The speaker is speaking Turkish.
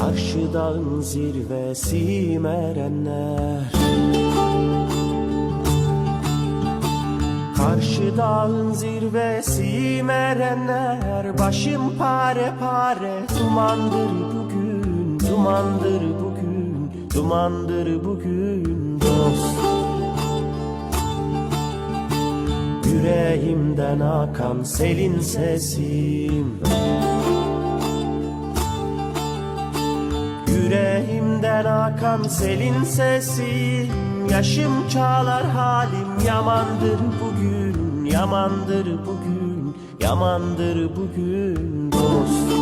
Karşı dağın zirvesi merenler Karşı dağın zirvesi merenler Başım pare pare. Dumandır bugün Dumandır bugün, dumandır bugün dost. Yüreğimden akan selin sesim Yüreğimden akan selin sesim Yaşım çağlar halim yamandır bugün Yamandır bugün, yamandır bugün dost